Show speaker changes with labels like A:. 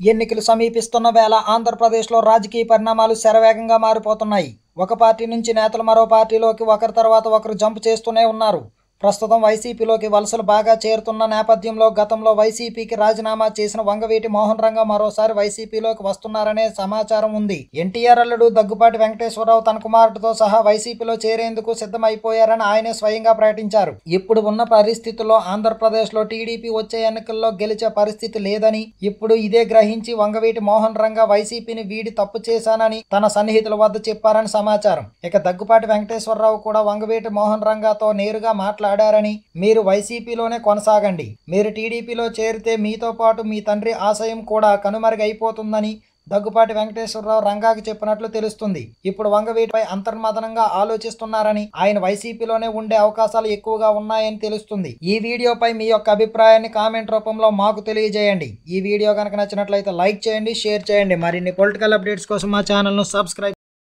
A: ఎన్నికలు సమీపిస్తున్న వేళ ఆంధ్రప్రదేశ్లో రాజకీయ పరిణామాలు శరవేగంగా మారిపోతున్నాయి. ఒక పార్టీ నుంచి నేతలు మరో పార్టీలోకి ఒకరి తర్వాత ఒకరు జంప్ చేస్తూనే ఉన్నారు. ప్రస్తుతం వైసీపీలోకి వలసలు బాగా చేరుతున్న నేపథ్యంలో గతంలో వైసీపీకి రాజీనామా చేసిన వంగవీటి మోహన్ రంగ మరోసారి వైసీపీలోకి వస్తున్నారనే సమాచారం ఉంది. ఎన్టీఆర్ అల్లుడు దగ్గుపాటి వెంకటేశ్వరరావు తన కుమారుడితో సహా వైసీపీలో చేరేందుకు సిద్ధమైపోయారని ఆయనే స్వయంగా ప్రకటించారు. ఇప్పుడు ఉన్న పరిస్థితుల్లో ఆంధ్రప్రదేశ్లో టీడీపీ వచ్చే ఎన్నికల్లో గెలిచే పరిస్థితి లేదని ఇప్పుడు ఇదే గ్రహించి వంగవీటి మోహన్ రంగ వైసీపీని వీడి తప్పు చేశానని తన సన్నిహితుల వద్ద చెప్పారని సమాచారం. ఇక దగ్గుపాటి వెంకటేశ్వరరావు కూడా వంగవీటి మోహన్ రంగతో నేరుగా మాట్లాడారని మీరు వైసీపీలోనే కొనసాగండి. మీరు టీడీపీలో చేరితే మీతో పాటు మీ తండ్రి ఆశయం కూడా కనుమరుగైపోతుందని దగ్గుపాటి వెంకటేశ్వరరావు రంగాకి చెప్పినట్లు తెలుస్తుంది. ఇప్పుడు వంగవీటిపై అంతర్మదనంగా ఆలోచిస్తున్నారని ఆయన వైసీపీలోనే ఉండే అవకాశాలు ఎక్కువగా ఉన్నాయని తెలుస్తుంది. ఈ వీడియోపై మీ యొక్క అభిప్రాయాన్ని కామెంట్ రూపంలో మాకు తెలియజేయండి. ఈ వీడియో కనుక నచ్చినట్లయితే లైక్ చేయండి షేర్ చేయండి. మరిన్ని పొలిటికల్ అప్డేట్స్ కోసం మా ఛానల్ను సబ్స్క్రైబ్